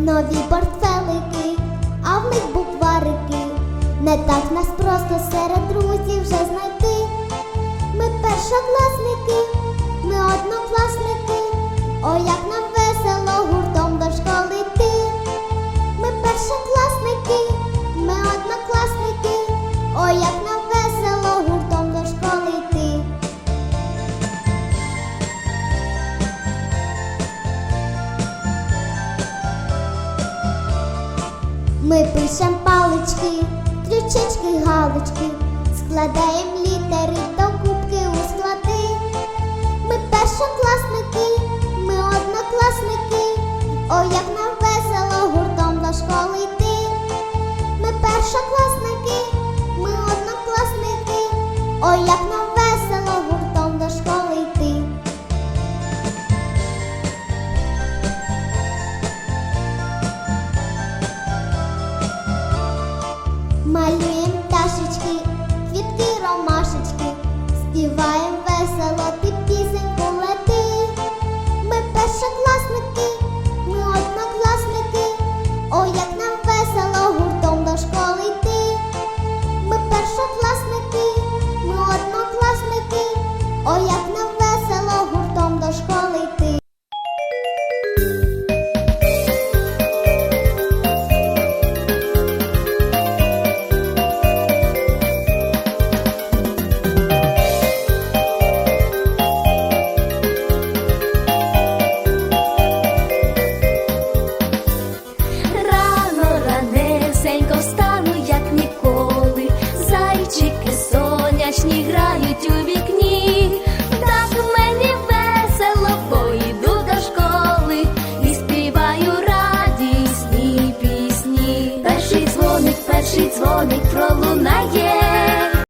нові портфелики, а в них букварики. Не так нас просто серед друзів вже знайти. Ми першокласники, ми однокласники. Ой, як нам весело гуртом до школи йти. Ми першокласники, ми однокласники. Ой, як нам Ми пишем палички, крючечки, галочки, складаємо Малюєм пташечки, квітки, ромашечки, співаєм весело, ти пісеньку лети. Ми першокласники, ми однокласники. Ой, як нам весело гуртом до школи йти. Ми першокласники, ми однокласники. Ой, як дзвоник, пролунає